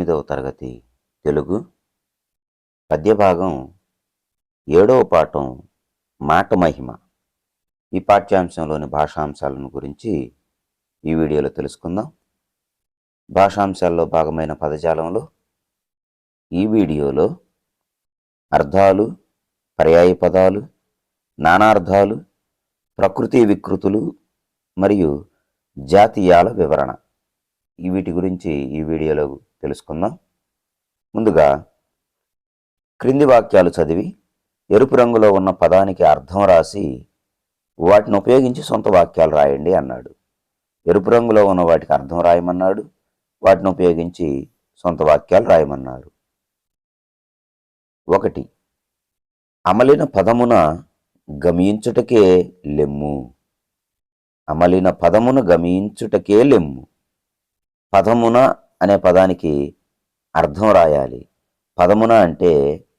తొమ్మిదవ తరగతి తెలుగు. పద్యభాగం ఏడవ పాఠం మాట మహిమ. ఈ పాఠ్యాంశంలోని భాషాంశాలను గురించి ఈ వీడియోలో తెలుసుకుందాం. భాషాంశాల్లో భాగమైన పదజాలంలో ఈ వీడియోలో అర్థాలు పర్యాయ పదాలు నానార్థాలు ప్రకృతి వికృతులు మరియు జాతీయాల వివరణ. ఈ వీటి గురించి ఈ వీడియోలో తెలుసుకుందాం. ముందుగా క్రింది వాక్యాలు చదివి ఎరుపు రంగులో ఉన్న పదానికి అర్థం రాసి వాటిని ఉపయోగించి సొంత వాక్యాలు రాయండి అన్నాడు. ఎరుపు రంగులో ఉన్న వాటికి అర్థం రాయమన్నాడు. వాటిని ఉపయోగించి సొంత వాక్యాలు రాయమన్నారు. ఒకటి అమలిన పదమున గమయించుటకే లెమ్ము. అమలిన పదమును గమయించుటకే లెమ్ము. పదమున అనే పదానికి అర్థం రాయాలి. పదమున అంటే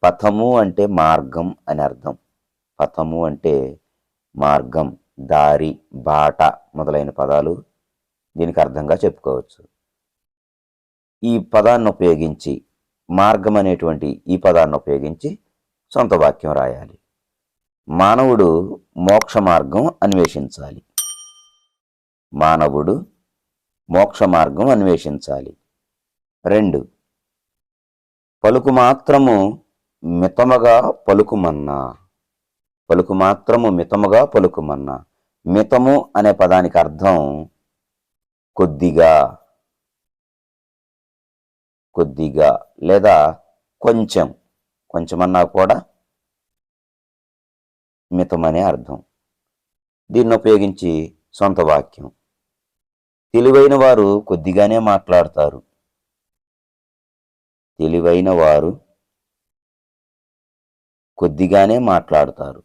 పథము అంటే మార్గం అని అర్థం. పథము అంటే మార్గం దారి బాట మొదలైన పదాలు దీనికి అర్థంగా చెప్పుకోవచ్చు. ఈ పదాన్ని ఉపయోగించి మార్గం అనేటువంటి ఈ పదాన్ని ఉపయోగించి సొంత వాక్యం రాయాలి. మానవుడు మోక్ష మార్గం అన్వేషించాలి. మానవుడు మోక్ష మార్గం అన్వేషించాలి. రెండు. పలుకు మాత్రము మితముగా పలుకుమన్నా. పలుకు మాత్రము మితముగా పలుకుమన్నా. మితము అనే పదానికి అర్థం కొద్దిగా. కొద్దిగా లేదా కొంచెం. కొంచెమన్నా కూడా మితమనే అర్థం. దీన్ని ఉపయోగించి సొంత వాక్యం. తెలివైన వారు కొద్దిగానే మాట్లాడతారు. తెలివైన వారు కొద్దిగానే మాట్లాడతారు.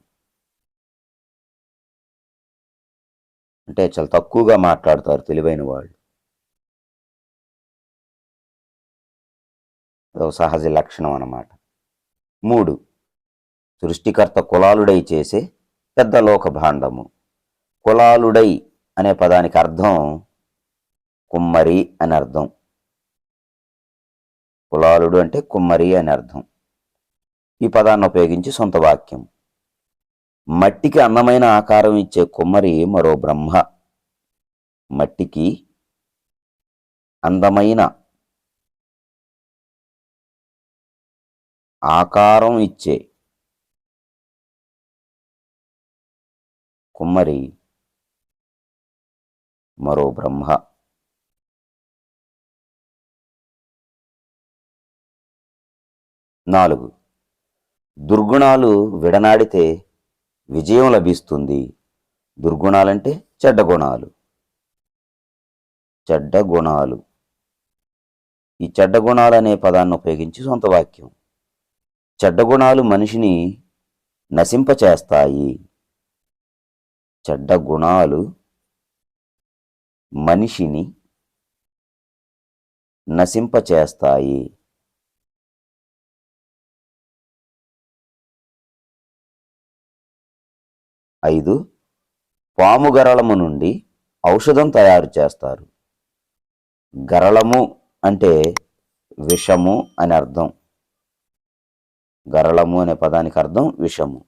అంటే చాలా తక్కువగా మాట్లాడతారు తెలివైన వాళ్ళు అదొక సహజ లక్షణం అన్నమాట. మూడు సృష్టికర్త కులాలుడై చేసే పెద్ద లోక భాండము కులాలుడై అనే పదానికి అర్థం కుమ్మరి అని అర్థం. కులాలుడు అంటే కుమ్మరి అని అర్థం. ఈ పదాన్ని ఉపయోగించి సొంత వాక్యం. మట్టికి అందమైన ఆకారం ఇచ్చే కుమ్మరి మరో బ్రహ్మ. మట్టికి అందమైన ఆకారం ఇచ్చే కుమ్మరి మరో బ్రహ్మ. నాలుగు. దుర్గుణాలు విడనాడితే విజయం లభిస్తుంది. దుర్గుణాలంటే చెడ్డ గుణాలు. చెడ్డ గుణాలు. ఈ చెడ్డ గుణాలు అనే పదాన్ని ఉపయోగించి సొంత వాక్యం. చెడ్డ గుణాలు మనిషిని నశింపచేస్తాయి. చెడ్డ గుణాలు మనిషిని నశింపచేస్తాయి. ఐదు పాము గరళము నుండి ఔషధం తయారు చేస్తారు. గరళము అంటే విషము అని అర్థం. గరళము అనే పదానికి అర్థం విషము.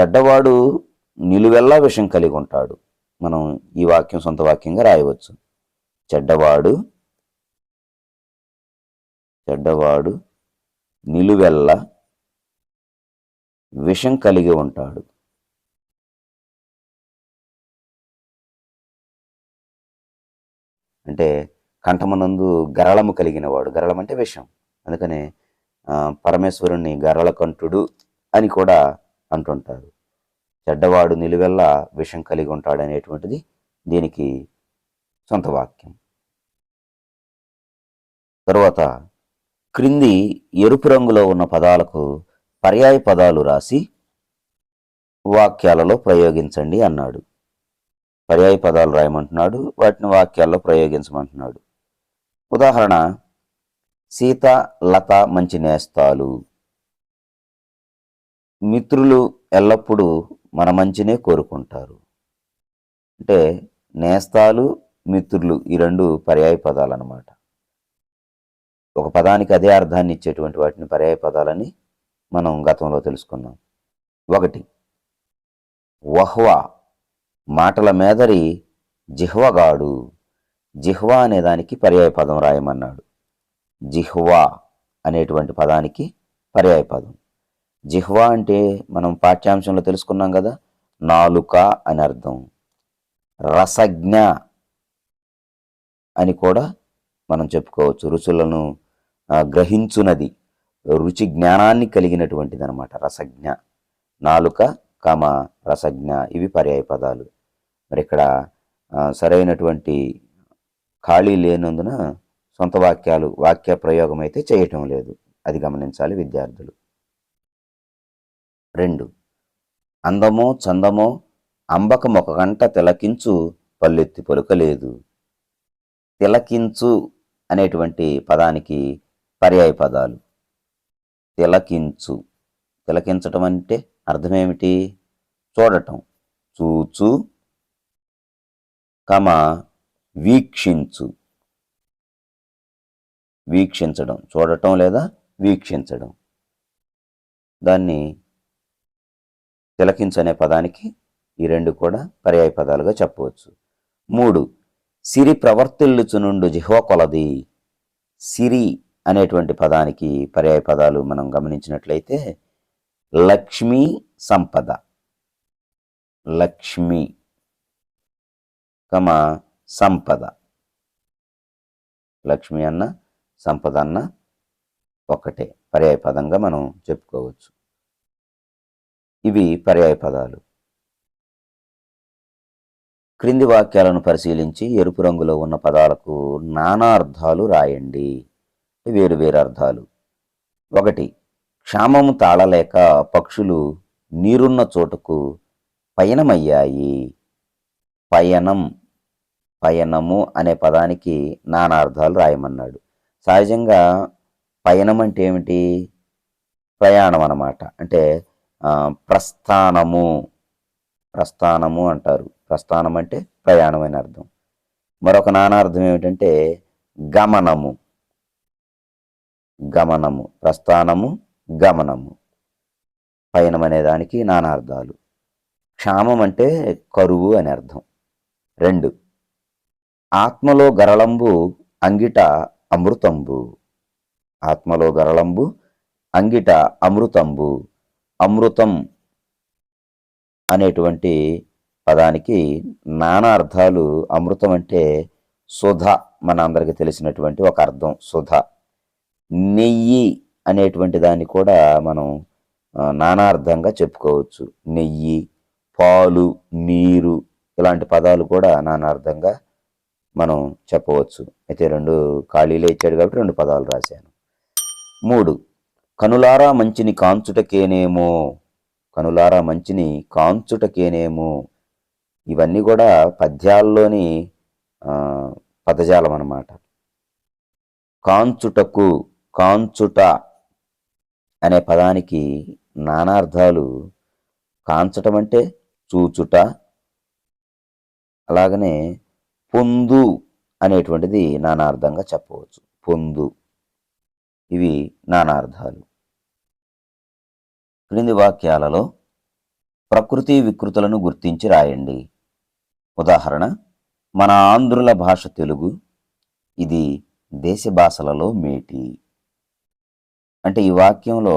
చెడ్డవాడు నిలువెల్లా విషం కలిగి ఉంటాడు. మనం ఈ వాక్యం సొంత వాక్యంగా రాయవచ్చు. చెడ్డవాడు చెడ్డవాడు నిలువెల్ల విషం కలిగి ఉంటాడు. అంటే కంఠమనందు గరళము కలిగిన వాడు గరళం అంటే విషం. అందుకనే పరమేశ్వరుణ్ణి గరళకంఠుడు అని కూడా అంటుంటారు. చెడ్డవాడు నిలువెల్లా విషం కలిగి ఉంటాడు అనేటువంటిది దీనికి సొంత వాక్యం. తరువాత క్రింది ఎరుపు రంగులో ఉన్న పదాలకు పర్యాయ పదాలు రాసి వాక్యాలలో ప్రయోగించండి అన్నాడు. పర్యాయ పదాలు రాయమంటున్నాడు వాటిని వాక్యాల్లో ప్రయోగించమంటున్నాడు. ఉదాహరణ సీత లత మంచి నేస్తాలు. మిత్రులు ఎల్లప్పుడూ మన మంచినే కోరుకుంటారు. అంటే నేస్తాలు మిత్రులు ఈ రెండు పర్యాయ పదాలు అన్నమాట ఒక పదానికి అదే అర్థాన్ని ఇచ్చేటువంటి వాటిని పర్యాయ పదాలని మనం గతంలో తెలుసుకున్నాం. ఒకటి వహ్వా. మాటల మేదరి జిహ్వగాడు జిహ్వా అనే దానికి పర్యాయ పదం రాయమన్నాడు. జిహ్వా అనేటువంటి పదానికి పర్యాయ పదం. జిహ్వా అంటే మనం పాఠ్యాంశంలో తెలుసుకున్నాం కదా నాలుక అని అర్థం. రసజ్ఞ అని కూడా మనం చెప్పుకోవచ్చు. రుచులను గ్రహించునది. రుచి జ్ఞానాన్ని కలిగినటువంటిది అనమాట రసజ్ఞ. నాలుక కమ రసజ్ఞ ఇవి పర్యాయ పదాలు. మరి ఇక్కడ సరైనటువంటి ఖాళీ లేనందున సొంత వాక్యాలు వాక్య ప్రయోగం అయితే చేయటం లేదు. అది గమనించాలి విద్యార్థులు. రెండు. అందమో చందమో అంబకం ఒక గంట తిలకించు పల్లెత్తి పలుకలేదు తిలకించు అనేటువంటి పదానికి పర్యాయ పదాలు. తిలకించు. తిలకించటం అంటే అర్థమేమిటి? చూడటం. చూచు. కమ. వీక్షించు. వీక్షించడం. చూడటం లేదా వీక్షించడం? దాన్ని తిలకించు అనే పదానికి ఈ రెండు కూడా పర్యాయ పదాలుగా చెప్పవచ్చు. మూడు. సిరి ప్రవర్తిల్లుచునుండు జిహ్వ కొలది. సిరి అనేటువంటి పదానికి పర్యాయ పదాలు మనం గమనించినట్లయితే లక్ష్మీ సంపద. లక్ష్మి కమ సంపద. లక్ష్మి అన్న సంపద అన్న ఒకటే. పర్యాయ పదంగా మనం చెప్పుకోవచ్చు. ఇవి పర్యాయ పదాలు. క్రింది వాక్యాలను పరిశీలించి ఎరుపు రంగులో ఉన్న పదాలకు నానా అర్థాలు రాయండి. వేరు వేరు అర్థాలు. ఒకటి క్షామము తాళలేక పక్షులు నీరున్న చోటుకు పయనమయ్యాయి. పయనం పయనము అనే పదానికి నానార్థాలు రాయమన్నాడు. సహజంగా పయనం అంటే ఏమిటి? ప్రయాణం అన్నమాట. అంటే ప్రస్థానము. ప్రస్థానము అంటారు. ప్రస్థానం అంటే ప్రయాణం అని అర్థం. మరొక నానార్థం ఏమిటంటే గమనము. గమనము. ప్రస్థానము గమనము. పయనం అనేదానికి నానార్థాలు. క్షామం అంటే కరువు అని అర్థం. రెండు. ఆత్మలో గరళంబు అంగిట అమృతంబు. ఆత్మలో గరళంబు అంగిట అమృతంబు. అమృతం అనేటువంటి పదానికి నానా అర్థాలు అమృతం అంటే సుధ. మన అందరికి తెలిసినటువంటి ఒక అర్థం. సుధ. నెయ్యి అనేటువంటి దాన్ని కూడా మనం నానార్థంగా చెప్పుకోవచ్చు. నెయ్యి పాలు నీరు ఇలాంటి పదాలు కూడా నానార్థంగా మనం చెప్పవచ్చు. అయితే రెండు ఖాళీలే ఇచ్చాడు కాబట్టి రెండు పదాలు రాశాను. మూడు కనులారా మంచిని కాంచుటకేనేమో కనులారా మంచిని కాంచుటకేనేమో ఇవన్నీ కూడా పద్యాల్లోని పదజాలం అన్నమాట. కాంచుటకు కాంచుట అనే పదానికి నానార్థాలు కాంచటం అంటే చూచుట అలాగనే పొందు అనేటువంటిది నానార్థంగా చెప్పవచ్చు. పొందు. ఇవి నానార్థాలు. క్రింది వాక్యాలలో ప్రకృతి వికృతులను గుర్తించి రాయండి. ఉదాహరణ మన ఆంధ్రుల భాష తెలుగు ఇది దేశ భాషలలో మేటి. అంటే ఈ వాక్యంలో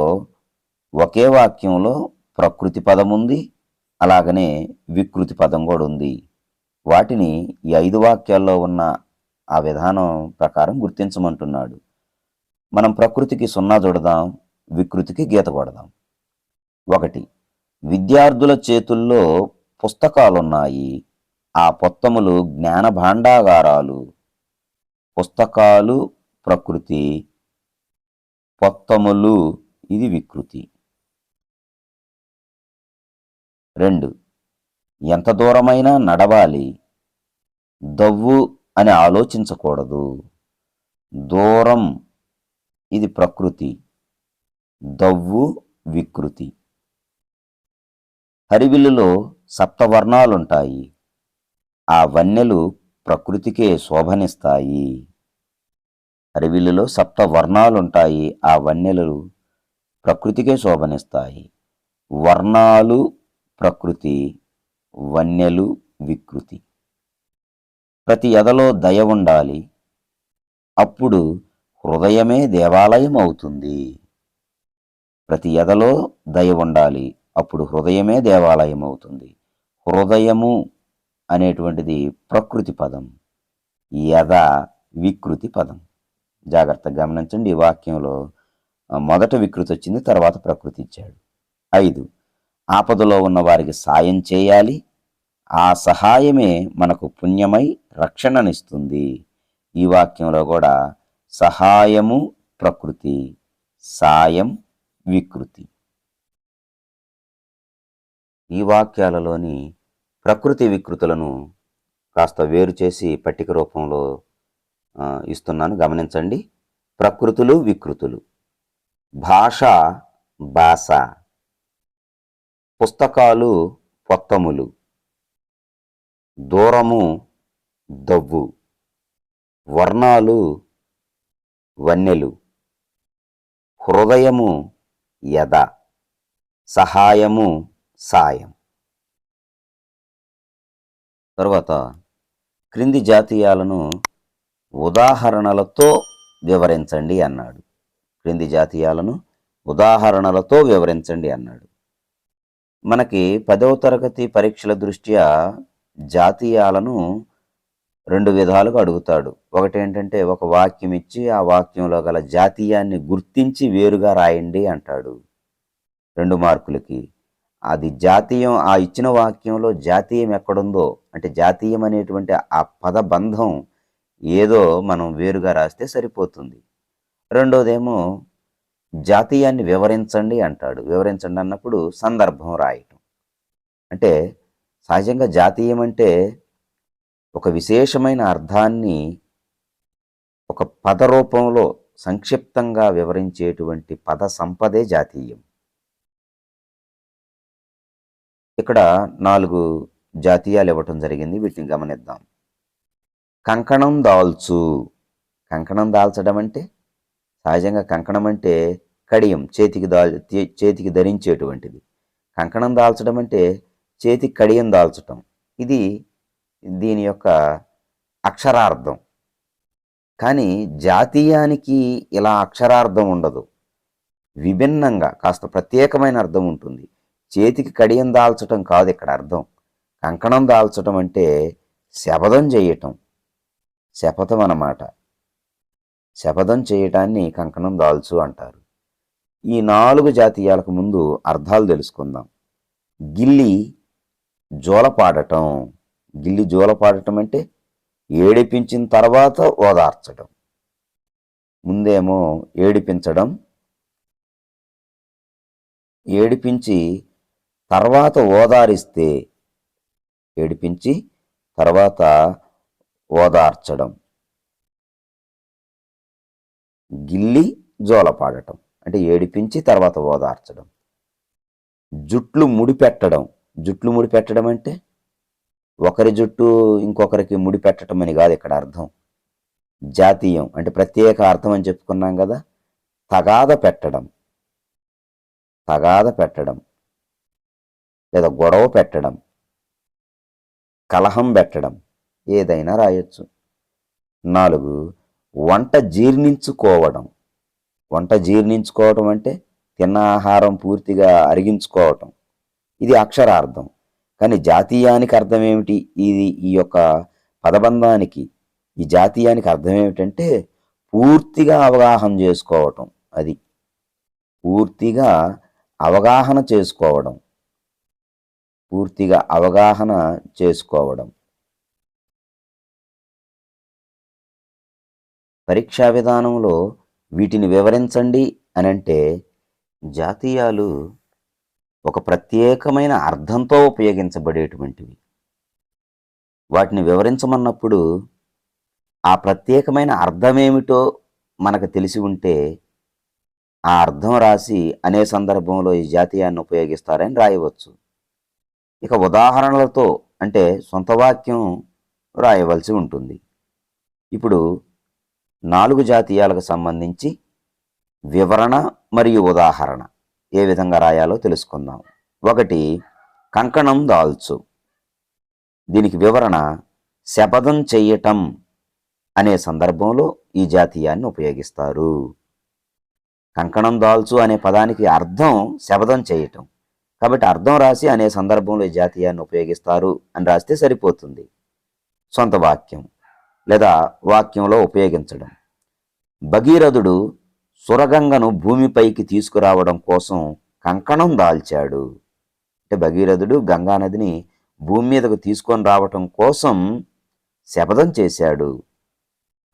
ఒకే వాక్యంలో ప్రకృతి పదం ఉంది అలాగనే వికృతి పదం కూడా ఉంది. వాటిని ఈ ఐదు వాక్యాల్లో ఉన్న ఆ విధానం ప్రకారం గుర్తించమంటున్నాడు. మనం ప్రకృతికి సున్నా చూడదాం వికృతికి గీత కొడదాం. ఒకటి విద్యార్థుల చేతుల్లో పుస్తకాలున్నాయి ఆ పొత్తములు జ్ఞాన భాండాగారాలు పుస్తకాలు ప్రకృతి పొత్తములు ఇది వికృతి. రెండు. ఎంత దూరమైనా నడవాలి. దవ్వు అని ఆలోచించకూడదు. దూరం ఇది ప్రకృతి. దవ్వు వికృతి. హరివిల్లులో సప్తవర్ణాలుంటాయి. ఆ వన్నెలు ప్రకృతికే శోభనిస్తాయి. హరివిల్లులో సప్త వర్ణాలు ఉంటాయి ఆ వన్యలు ప్రకృతికే శోభనిస్తాయి. వర్ణాలు ప్రకృతి వన్యలు వికృతి. ప్రతి ఎదలో దయ ఉండాలి. అప్పుడు హృదయమే దేవాలయం అవుతుంది. ప్రతి ఎదలో దయ ఉండాలి. అప్పుడు హృదయమే దేవాలయం అవుతుంది. హృదయము అనేటువంటిది ప్రకృతి పదం. యద వికృతి పదం. జాగ్రత్తగా గమనించండి. ఈ వాక్యంలో మొదట వికృతి వచ్చింది తర్వాత ప్రకృతి ఇచ్చాడు. ఐదు ఆపదలో ఉన్న వారికి సాయం చేయాలి. ఆ సహాయమే మనకు పుణ్యమై రక్షణనిస్తుంది. ఈ వాక్యంలో కూడా సహాయము ప్రకృతి సాయం వికృతి. ఈ వాక్యాలలోని ప్రకృతి వికృతులను కాస్త వేరు చేసి పట్టిక రూపంలో ఇస్తున్నాను. గమనించండి. ప్రకృతులు వికృతులు. భాష భాష. పుస్తకాలు పొత్తములు. దూరము దవ్వు. వర్ణాలు వన్నెలు. హృదయము యద. సహాయము సాయం. తర్వాత క్రింది జాతీయాలను ఉదాహరణలతో వివరించండి అన్నాడు. క్రింది జాతీయాలను ఉదాహరణలతో వివరించండి అన్నాడు. మనకి పదవ తరగతి పరీక్షల దృష్ట్యా జాతీయాలను రెండు విధాలుగా అడుగుతాడు. ఒకటి ఏంటంటే ఒక వాక్యం ఇచ్చి ఆ వాక్యంలో గల జాతీయాన్ని గుర్తించి వేరుగా రాయండి అంటాడు. రెండు మార్కులకి. అది జాతీయం ఆ ఇచ్చిన వాక్యంలో జాతీయం ఎక్కడుందో అంటే జాతీయం అనేటువంటి ఆ పదబంధం ఏదో మనం వేరుగా రాస్తే సరిపోతుంది. రెండోదేమో జాతీయాన్ని వివరించండి అంటాడు. వివరించండి అన్నప్పుడు సందర్భం రాయటం. అంటే సహజంగా జాతీయం అంటే ఒక విశేషమైన అర్థాన్ని ఒక పద రూపంలో సంక్షిప్తంగా వివరించేటువంటి పద సంపదే జాతీయం. ఇక్కడ నాలుగు జాతీయాలు ఇవ్వటం జరిగింది. వీటిని గమనిద్దాం. కంకణం దాల్చు. కంకణం దాల్చడం అంటే? సహజంగా కంకణం అంటే కడియం చేతికి దాల్ చే- చేతికి ధరించేటువంటిది. కంకణం దాల్చడం అంటే చేతికి కడియం దాల్చటం. ఇది దీని యొక్క అక్షరార్థం. కానీ జాతీయానికి ఇలా అక్షరార్థం ఉండదు. విభిన్నంగా కాస్త ప్రత్యేకమైన అర్థం ఉంటుంది. చేతికి కడియం దాల్చటం కాదు ఇక్కడ అర్థం. కంకణం దాల్చటం అంటే శపథం చేయటం. శపథం అన్నమాట శపథం చేయటాన్ని కంకణం దాల్చు అంటారు. ఈ నాలుగు జాతీయాలకు ముందు అర్థాలు తెలుసుకుందాం. గిల్లి జోలపాడటం. గిల్లి జోలపాడటం అంటే ఏడిపించిన తర్వాత ఓదార్చడం. ముందేమో ఏడిపించడం. ఏడిపించి తర్వాత ఓదారిస్తే ఏడిపించి తర్వాత ఓదార్చడం. గిల్లి జోలపాడటం అంటే ఏడిపించి తర్వాత ఓదార్చడం. జుట్లు ముడిపెట్టడం జుట్లు ముడిపెట్టడం అంటే ఒకరి జుట్టు ఇంకొకరికి ముడిపెట్టడం అని కాదు ఇక్కడ అర్థం. జాతీయం అంటే ప్రత్యేక అర్థం అని చెప్పుకున్నాం కదా తగాద పెట్టడం. తగాద పెట్టడం. లేదా గొడవ పెట్టడం. కలహం పెట్టడం. ఏదైనా రాయొచ్చు. నాలుగు వంట జీర్ణించుకోవడం. వంట జీర్ణించుకోవడం అంటే తిన్న ఆహారం పూర్తిగా అరిగించుకోవటం. ఇది అక్షరార్థం. కానీ జాతీయానికి అర్థం ఏమిటి? ఇది ఈ యొక్క పదబంధానికి. ఈ జాతీయానికి అర్థం ఏమిటంటే పూర్తిగా అవగాహన చేసుకోవటం అది. పూర్తిగా అవగాహన చేసుకోవడం. పూర్తిగా అవగాహన చేసుకోవడం. పరీక్షా విధానంలో వీటిని వివరించండి అని అంటే జాతీయాలు ఒక ప్రత్యేకమైన అర్థంతో ఉపయోగించబడేటువంటివి. వాటిని వివరించమన్నప్పుడు ఆ ప్రత్యేకమైన అర్థమేమిటో మనకు తెలిసి ఉంటే ఆ అర్థం రాసి అనే సందర్భంలో ఈ జాతీయాన్ని ఉపయోగిస్తారని రాయవచ్చు. ఇక ఉదాహరణలతో అంటే సొంత వాక్యం రాయవలసి ఉంటుంది. ఇప్పుడు నాలుగు జాతీయాలకు సంబంధించి వివరణ మరియు ఉదాహరణ ఏ విధంగా రాయాలో తెలుసుకుందాం. ఒకటి కంకణం దాల్చు. దీనికి వివరణ శపథం చెయ్యటం అనే సందర్భంలో ఈ జాతీయాన్ని ఉపయోగిస్తారు. కంకణం దాల్చు అనే పదానికి అర్థం శపథం చేయటం. కాబట్టి అర్థం రాసి అనే సందర్భంలో ఈ జాతీయాన్ని ఉపయోగిస్తారు అని రాస్తే సరిపోతుంది. సొంత వాక్యం. లేదా వాక్యంలో ఉపయోగించడం. భగీరథుడు సురగంగను భూమిపైకి తీసుకురావడం కోసం కంకణం దాల్చాడు. అంటే భగీరథుడు గంగానదిని భూమి మీదకు తీసుకొని రావటం కోసం శపథం చేశాడు.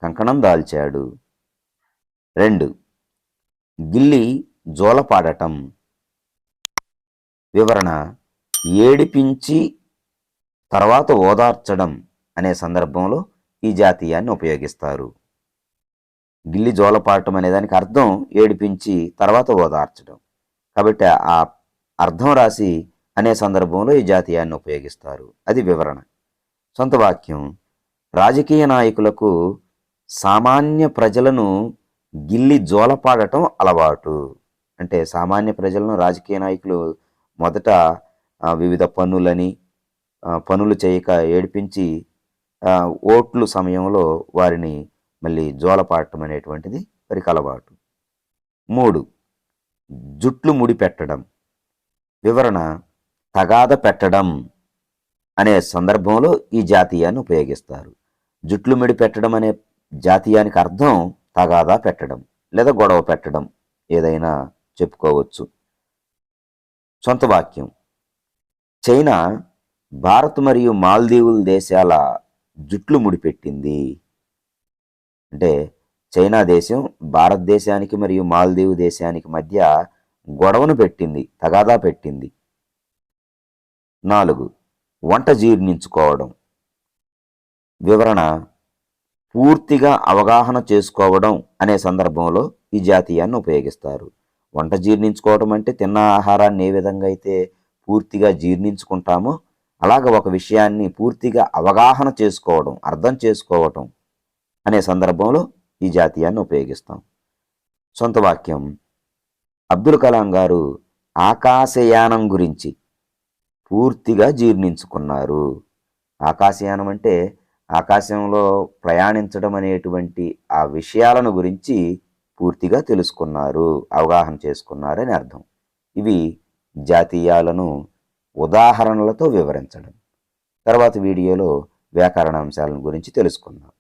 కంకణం దాల్చాడు. రెండు. గిల్లి జోలపాడటం. వివరణ. ఏడిపించి తర్వాత ఓదార్చడం అనే సందర్భంలో ఈ జాతీయాన్ని ఉపయోగిస్తారు. గిల్లి జోలపాడటం అనే దానికి అర్థం ఏడిపించి తర్వాత ఓదార్చడం కాబట్టి ఆ అర్థం రాసి అనే సందర్భంలో ఈ జాతీయాన్ని ఉపయోగిస్తారు. అది వివరణ. సొంత వాక్యం. రాజకీయ నాయకులకు సామాన్య ప్రజలను గిల్లి జోలపాడటం అలవాటు. అంటే సామాన్య ప్రజలను రాజకీయ నాయకులు మొదట వివిధ పనులని పనులు చేయక ఏడిపించి ఓట్లు సమయంలో వారిని మళ్ళీ జోలపాడటం అనేటువంటిది వారికి అలవాటు మూడు జుట్లు ముడి పెట్టడం. వివరణ తగాద పెట్టడం అనే సందర్భంలో ఈ జాతీయాన్ని ఉపయోగిస్తారు. జుట్లు ముడి పెట్టడం అనే జాతీయానికి అర్థం తగాదా పెట్టడం లేదా గొడవ పెట్టడం ఏదైనా చెప్పుకోవచ్చు. సొంత వాక్యం. చైనా భారత్ మరియు మాల్దీవుల దేశాల జుట్లు ముడిపెట్టింది. అంటే చైనా దేశం భారతదేశానికి మరియు మాల్దీవు దేశానికి మధ్య గొడవను పెట్టింది తగాదా పెట్టింది. నాలుగు వంట జీర్ణించుకోవడం. వివరణ పూర్తిగా అవగాహన చేసుకోవడం అనే సందర్భంలో ఈ జాతీయాన్ని ఉపయోగిస్తారు. వంట జీర్ణించుకోవడం అంటే తిన్న ఆహారాన్ని ఏ విధంగా అయితే పూర్తిగా జీర్ణించుకుంటామో అలాగ ఒక విషయాన్ని పూర్తిగా అవగాహన చేసుకోవడం అర్థం చేసుకోవటం అనే సందర్భంలో ఈ జాతీయాన్ని ఉపయోగిస్తాం. సొంత వాక్యం. అబ్దుల్ కలాం గారు ఆకాశయానం గురించి పూర్తిగా జీర్ణించుకున్నారు. ఆకాశయానం అంటే ఆకాశంలో ప్రయాణించడం అనేటువంటి ఆ విషయాలను గురించి పూర్తిగా తెలుసుకున్నారు అవగాహన చేసుకున్నారని అర్థం. ఇవి జాతీయాలను ఉదాహరణలతో వివరించడం. తర్వాత వీడియోలో వ్యాకరణ అంశాలను గురించి తెలుసుకుందాం.